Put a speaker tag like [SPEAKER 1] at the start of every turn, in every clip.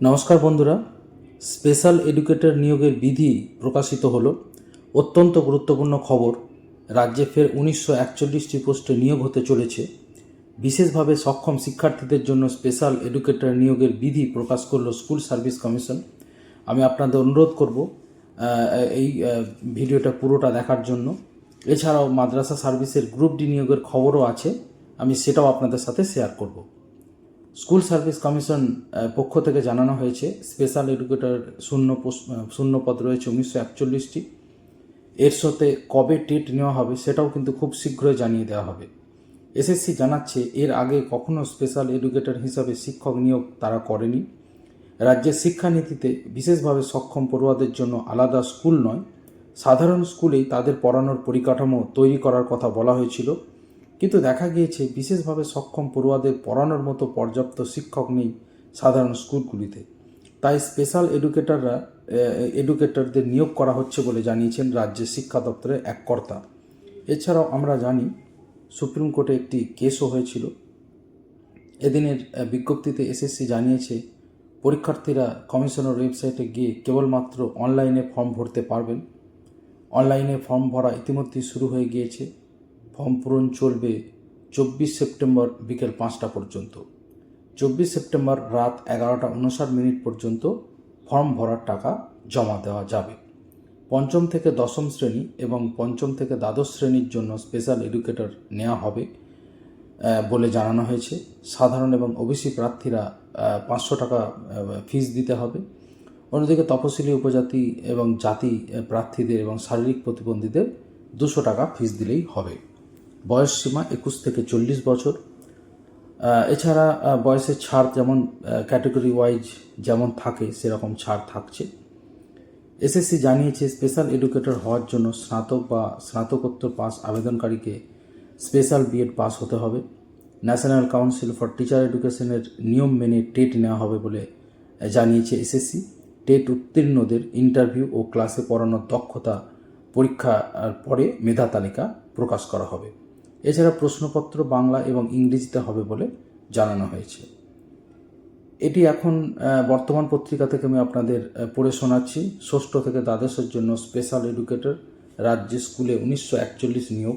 [SPEAKER 1] নমস্কার বন্ধুরা, special educator নিয়োগের বিধি প্রকাশিত হলো। অত্যন্ত গুরুত্বপূর্ণ খবর, রাজ্যে ফের উনিশশো একচল্লিশটি পোস্টে নিয়োগ হতে চলেছে। বিশেষভাবে সক্ষম শিক্ষার্থীদের জন্য স্পেশাল এডুকেটর নিয়োগের বিধি প্রকাশ করল স্কুল সার্ভিস কমিশন। আমি আপনাদের অনুরোধ করব এই ভিডিওটা পুরোটা দেখার জন্য। এছাড়াও মাদ্রাসা সার্ভিসের গ্রুপ ডি নিয়োগের খবরও আছে, আমি সেটাও আপনাদের সাথে শেয়ার করব। স্কুল সার্ভিস কমিশন পক্ষ থেকে জানানো হয়েছে স্পেশাল এডুকেটর শূন্য পোস্ট- আহ, শূন্য পদ রয়েছে উনিশশো একচল্লিশটি। এর সাথে কবে টেট নেওয়া হবে সেটাও কিন্তু খুব শীঘ্রই জানিয়ে দেওয়া হবে। এসএসসি জানাচ্ছে এর আগে কখনো স্পেশাল এডুকেটর হিসাবে শিক্ষক নিয়োগ তারা করেনি। রাজ্যের শিক্ষানীতিতে বিশেষভাবে সক্ষম পড়ুয়াদের জন্য আলাদা স্কুল নয়। সাধারণ স্কুলেই তাদের পড়ানোর পরিকাঠামো তৈরি করার কথা বলা হয়েছিল। কিন্তু দেখা গিয়েছে বিশেষভাবে সক্ষম পড়ুয়াদের পড়ানোর মতো পর্যাপ্ত শিক্ষক নেই সাধারণ স্কুলগুলিতে। তাই স্পেশাল এডুকেটররা এডুকেটরদের নিয়োগ করা হচ্ছে বলে জানিয়েছেন রাজ্যের শিক্ষা দপ্তরের এক কর্তা। এছাড়াও আমরা জানি সুপ্রিম কোর্টে একটি কেসও হয়েছিল। এদিনের বিজ্ঞপ্তিতে এসএসসি জানিয়েছে পরীক্ষার্থীরা কমিশনের ওয়েবসাইটে গিয়ে কেবলমাত্র অনলাইনে ফর্ম ভরতে পারবেন। অনলাইনে ফর্ম ভরা ইতিমধ্যেই শুরু হয়ে গিয়েছে। ফর্ম পূরণ চলবে চব্বিশ সেপ্টেম্বর বিকেল পাঁচটা পর্যন্ত। চব্বিশ সেপ্টেম্বর রাত এগারোটা উনষাট মিনিট পর্যন্ত ফর্ম ভরার টাকা জমা দেওয়া যাবে। পঞ্চম থেকে দশম শ্রেণি এবং পঞ্চম থেকে দ্বাদশ শ্রেণির জন্য স্পেশাল এডুকেটর নেওয়া হবে বলে জানানো হয়েছে। সাধারণ এবং ওবিসি প্রার্থীরা পাঁচশো টাকা ফিস দিতে হবে। অন্যদিকে তপশিলি উপজাতি এবং জাতি প্রার্থীদের এবং শারীরিক প্রতিবন্ধীদের দুশো টাকা ফিস দিলেই হবে। বয়স সীমা একুশ থেকে চল্লিশ বছর। এছাড়া বয়সের ছাড় যেমন ক্যাটেগরি ওয়াইজ যেমন থাকে, সেরকম ছাড় থাকছে। এসএসসি জানিয়েছে স্পেশাল এডুকেটর হওয়ার জন্য স্নাতক বা স্নাতকোত্তর পাস আবেদনকারীকে স্পেশাল বিএড পাস হতে হবে। ন্যাশনাল কাউন্সিল ফর টিচার এডুকেশনের নিয়ম মেনে টেট নেওয়া হবে বলে জানিয়েছে এসএসসি টেট উত্তীর্ণদের ইন্টারভিউ ও ক্লাসে পড়ানোর দক্ষতা পরীক্ষার পরে মেধা তালিকা প্রকাশ করা হবে। এছাড়া প্রশ্নপত্র বাংলা এবং ইংরেজিতে হবে বলে জানানো হয়েছে। এটি এখন বর্তমান পত্রিকা থেকে আমি আপনাদের পড়ে শোনাচ্ছি। ষষ্ঠ থেকে দ্বাদশের জন্য স্পেশাল এডুকেটর রাজ্য স্কুলে উনিশশো একচল্লিশ নিয়োগ।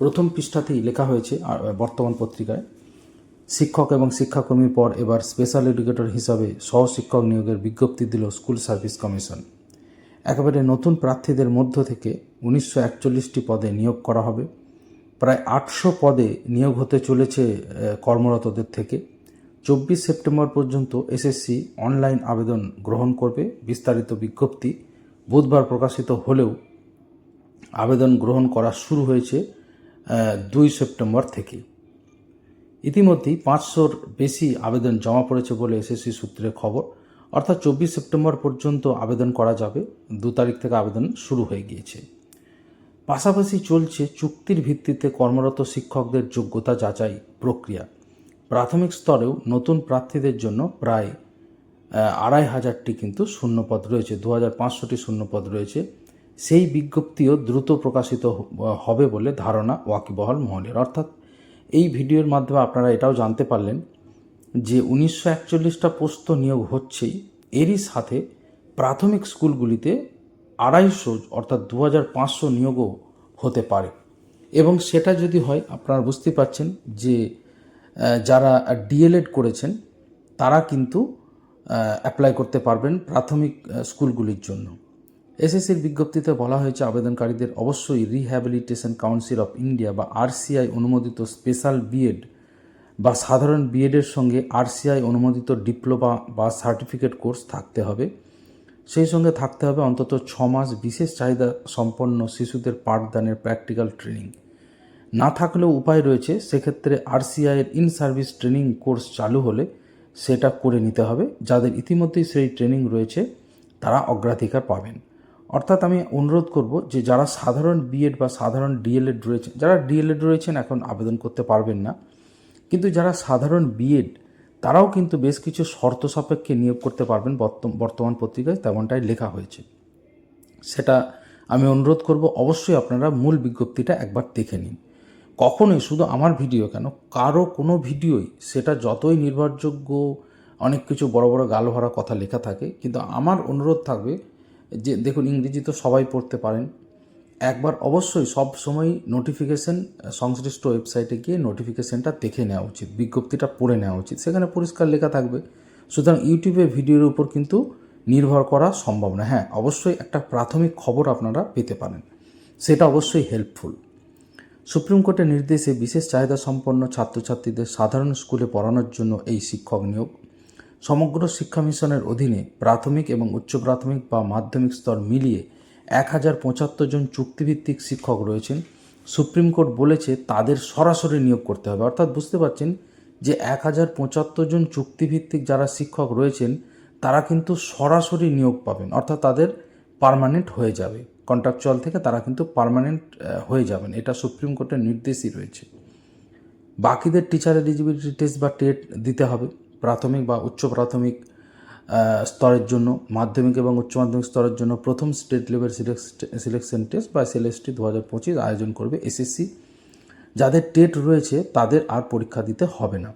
[SPEAKER 1] প্রথম পৃষ্ঠাতেই লেখা হয়েছে বর্তমান পত্রিকায়। শিক্ষক এবং শিক্ষাকর্মীর পর এবার স্পেশাল এডুকেটর হিসাবে সহশিক্ষক নিয়োগের বিজ্ঞপ্তি দিল স্কুল সার্ভিস কমিশন। একেবারে নতুন প্রার্থীদের মধ্য থেকে উনিশশো একচল্লিশটি পদে নিয়োগ করা হবে। প্রায় আটশো পদে নিয়োগ হতে চলেছে কর্মরতদের থেকে। চব্বিশ সেপ্টেম্বর পর্যন্ত এসএসসি অনলাইন আবেদন গ্রহণ করবে। বিস্তারিত বিজ্ঞপ্তি বুধবার প্রকাশিত হলেও আবেদন গ্রহণ করা শুরু হয়েছে দুই সেপ্টেম্বর থেকে। ইতিমধ্যেই পাঁচশোর বেশি আবেদন জমা পড়েছে বলে এসএসসি সূত্রে খবর। অর্থাৎ চব্বিশ সেপ্টেম্বর পর্যন্ত আবেদন করা যাবে। দু তারিখ থেকে আবেদন শুরু হয়ে গিয়েছে। পাশাপাশি চলছে চুক্তির ভিত্তিতে কর্মরত শিক্ষকদের যোগ্যতা যাচাই প্রক্রিয়া। প্রাথমিক স্তরেও নতুন প্রার্থীদের জন্য প্রায় আড়াই হাজারটি কিন্তু শূন্যপদ রয়েছে দু হাজার পাঁচশোটি শূন্যপদ রয়েছে। সেই বিজ্ঞপ্তিও দ্রুত প্রকাশিত হবে বলে ধারণা ওয়াকিবহল মহলের। অর্থাৎ এই ভিডিওর মাধ্যমে আপনারা এটাও জানতে পারলেন যে উনিশশো একচল্লিশটা পোস্ত নিয়োগ হচ্ছেই। এরই সাথে প্রাথমিক স্কুলগুলিতে আড়াইশো অর্থাৎ দু হাজার পাঁচশো নিয়োগও হতে পারে। এবং সেটা যদি হয়, আপনারা বুঝতে পারছেন যে যারা ডিএলএড করেছেন, তারা কিন্তু অ্যাপ্লাই করতে পারবেন প্রাথমিক স্কুলগুলির জন্য। এসএসসির বিজ্ঞপ্তিতে বলা হয়েছে, আবেদনকারীদের অবশ্যই রিহ্যাবিলিটেশন কাউন্সিল অফ ইন্ডিয়া বা আরসিআই অনুমোদিত স্পেশাল বিএড বা সাধারণ বিএডের সঙ্গে আরসিআই অনুমোদিত ডিপ্লোমা বা সার্টিফিকেট কোর্স থাকতে হবে। সেই সঙ্গে থাকতে হবে অন্তত ছ মাস বিশেষ চাহিদা সম্পন্ন শিশুদের পাঠদানের প্র্যাকটিক্যাল ট্রেনিং না থাকলেও উপায় রয়েছে, সেক্ষেত্রে আরসিআইয়ের ইন সার্ভিস ট্রেনিং কোর্স চালু হলে সেটা করে নিতে হবে। যাদের ইতিমধ্যেই সেই ট্রেনিং রয়েছে, তারা অগ্রাধিকার পাবেন। অর্থাৎ আমি অনুরোধ করব যে যারা সাধারণ বিএড বা সাধারণ ডিএলএড রয়েছে, যারা ডিএলএড রয়েছেন এখন আবেদন করতে পারবেন না, কিন্তু যারা সাধারণ বিএড তারাও কিন্তু বেশ কিছু শর্ত সাপেক্ষে নিয়োগ করতে পারবেন বর্ত- বর্তমান পত্রিকায়, তেমনটাই লেখা হয়েছে। সেটা আমি অনুরোধ করব, অবশ্যই আপনারা মূল বিজ্ঞপ্তিটা একবার দেখে নিন। কখনোই শুধু আমার ভিডিও কেন, কারও কোনো ভিডিওই সেটা যতই নির্ভরযোগ্য, অনেক কিছু বড় বড় গাল ভরা কথা লেখা থাকে, কিন্তু আমার অনুরোধ থাকবে যে, দেখুন, ইংরেজি তো সবাই পড়তে পারেন একবার অবশ্যই সব সময় নোটিফিকেশন সংশ্লিষ্ট ওয়েবসাইটে গিয়ে নোটিফিকেশনটা দেখে নেওয়া উচিত, বিজ্ঞপ্তিটা পড়ে নেওয়া উচিত। সেখানে পরিষ্কার লেখা থাকবে। সুতরাং ইউটিউবে ভিডিওর উপর কিন্তু নির্ভর করা সম্ভব না। হ্যাঁ অবশ্যই একটা প্রাথমিক খবর আপনারা পেতে পারেন। সেটা অবশ্যই হেল্পফুল সুপ্রিম কোর্টের নির্দেশে বিশেষ চাহিদা সম্পন্ন ছাত্রছাত্রীদের সাধারণ স্কুলে পড়ানোর জন্য এই শিক্ষক নিয়োগ। সমগ্র শিক্ষা মিশনের অধীনে প্রাথমিক এবং উচ্চ প্রাথমিক বা মাধ্যমিক স্তর মিলিয়ে এক হাজার পঁচাত্তর জন চুক্তিভিত্তিক শিক্ষক রয়েছেন। সুপ্রিম কোর্ট বলেছে তাদের সরাসরি নিয়োগ করতে হবে। অর্থাৎ বুঝতে পারছেন যে এক হাজার পঁচাত্তর জন চুক্তিভিত্তিক যারা শিক্ষক রয়েছেন, তারা কিন্তু সরাসরি নিয়োগ পাবেন। অর্থাৎ তাদের পার্মানেন্ট হয়ে যাবে। কন্ট্রাকচুয়াল থেকে তারা কিন্তু পার্মানেন্ট হয়ে যাবেন। এটা সুপ্রিম কোর্টের নির্দেশই রয়েছে। বাকিদের টিচার এলিজিবিলিটি টেস্ট বা টেট দিতে হবে। প্রাথমিক বা উচ্চ প্রাথমিক স্তরের জন্য, মাধ্যমিক এবং উচ্চ মাধ্যমিক স্তরের জন্য প্রথম স্টেট লেভেল সিলেকশন টেস্ট বা সিএলএসটি দু হাজার পঁচিশ আয়োজন করবে এসএসসি যাদের টেট রয়েছে, তাদের আর পরীক্ষা দিতে হবে না।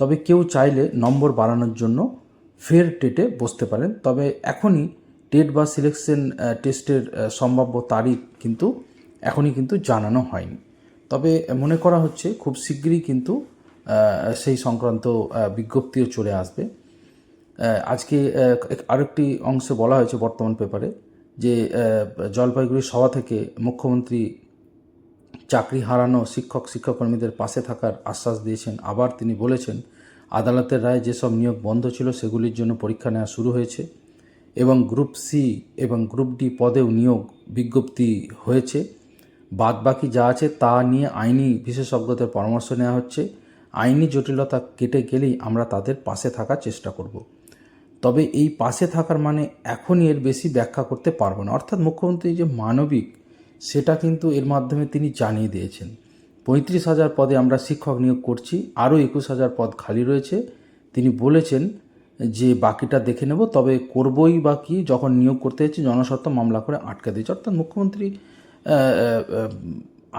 [SPEAKER 1] তবে কেউ চাইলে নম্বর বাড়ানোর জন্য ফের টেটে বসতে পারেন। তবে এখনই টেট বা সিলেকশন টেস্টের সম্ভাব্য তারিখ কিন্তু এখনই কিন্তু জানানো হয়নি। তবে মনে করা হচ্ছে খুব শীঘ্রই কিন্তু সেই সংক্রান্ত বিজ্ঞপ্তিও চলে আসবে। আজকে আরেকটি অংশে বলা হয়েছে বর্তমান পেপারে যে জলপাইগুড়ি সভা থেকে মুখ্যমন্ত্রী চাকরি হারানো শিক্ষক, শিক্ষাকর্মীদের পাশে থাকার আশ্বাস দিয়েছেন। আবার তিনি বলেছেন, আদালতের রায় যেসব নিয়োগ বন্ধ ছিল সেগুলির জন্য পরীক্ষা নেওয়া শুরু হয়েছে এবং গ্রুপ সি এবং গ্রুপ ডি পদেও নিয়োগ বিজ্ঞপ্তি হয়েছে। বাদ বাকি যা আছে তা নিয়ে আইনি বিশেষজ্ঞদের পরামর্শ নেওয়া হচ্ছে। আইনি জটিলতা কেটে গেলেই আমরা তাদের পাশে থাকার চেষ্টা করব। তবে এই পাশে থাকার মানে এখনই এর বেশি ব্যাখ্যা করতে পারব না। অর্থাৎ মুখ্যমন্ত্রী যে মানবিক, সেটা কিন্তু এর মাধ্যমে তিনি জানিয়ে দিয়েছেন। পঁয়ত্রিশ হাজার পদে আমরা শিক্ষক নিয়োগ করছি, আরও একুশ হাজার পদ খালি রয়েছে। তিনি বলেছেন যে বাকিটা দেখে নেব, তবে করবই বা কি যখন নিয়োগ করতে যাচ্ছি, জনস্বার্থ মামলা করে আটকে দিয়েছে। অর্থাৎ মুখ্যমন্ত্রী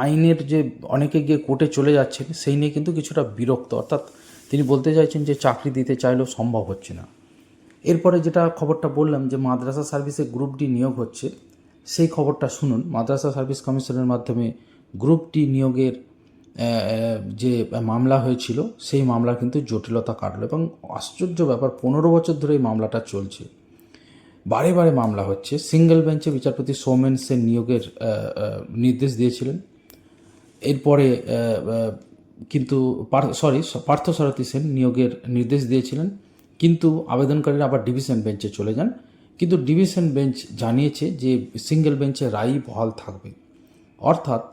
[SPEAKER 1] আইনের যে অনেকে গিয়ে কোর্টে চলে যাচ্ছেন, সেই নিয়ে কিন্তু কিছুটা বিরক্ত। অর্থাৎ তিনি বলতে চাইছেন যে চাকরি দিতে চাইলেও সম্ভব হচ্ছে না। এরপরে যেটা খবরটা বললাম যে মাদ্রাসা সার্ভিসে গ্রুপ ডি নিয়োগ হচ্ছে, সেই খবরটা শুনুন। মাদ্রাসা সার্ভিস কমিশনের মাধ্যমে গ্রুপ ডি নিয়োগের যে মামলা হয়েছিল, সেই মামলা কিন্তু জটিলতা কাটলো এবং আশ্চর্য ব্যাপার, পনেরো বছর ধরে এই মামলাটা চলছে। বারে বারে মামলা হচ্ছে। সিঙ্গেল বেঞ্চে বিচারপতি সৌমেন সেন নিয়োগের নির্দেশ দিয়েছিলেন। এরপরে কিন্তু সরি পার্থসারথী সেন নিয়োগের নির্দেশ দিয়েছিলেন। কিন্তু আবেদনকারীরা আবার ডিভিশন বেঞ্চে চলে যান। কিন্তু ডিভিশন বেঞ্চ জানিয়েছে যে সিঙ্গেল বেঞ্চে রায়ই বহাল থাকবে। অর্থাৎ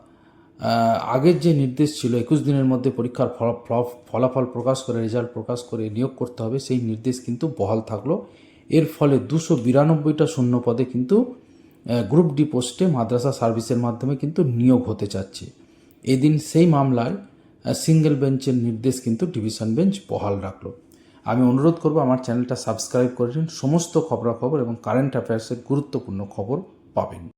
[SPEAKER 1] আগের যে নির্দেশ ছিল, একুশ দিনের মধ্যে পরীক্ষার ফলা- ফলা- ফলাফল প্রকাশ করে, রেজাল্ট প্রকাশ করে নিয়োগ করতে হবে, সেই নির্দেশ কিন্তু বহাল থাকল। এর ফলে দুশো বিরানব্বইটা শূন্য পদে কিন্তু গ্রুপ ডি পোস্টে মাদ্রাসা সার্ভিসের মাধ্যমে কিন্তু নিয়োগ হতে চাচ্ছে। এদিন সেই মামলায় সিঙ্গেল বেঞ্চের নির্দেশ কিন্তু ডিভিশন বেঞ্চ বহাল রাখল। আমি অনুরোধ করব আমার চ্যানেলটা সাবস্ক্রাইব করে নিন। সমস্ত খবরাখবর এবং কারেন্ট অ্যাফেয়ার্সের গুরুত্বপূর্ণ খবর পাবেন।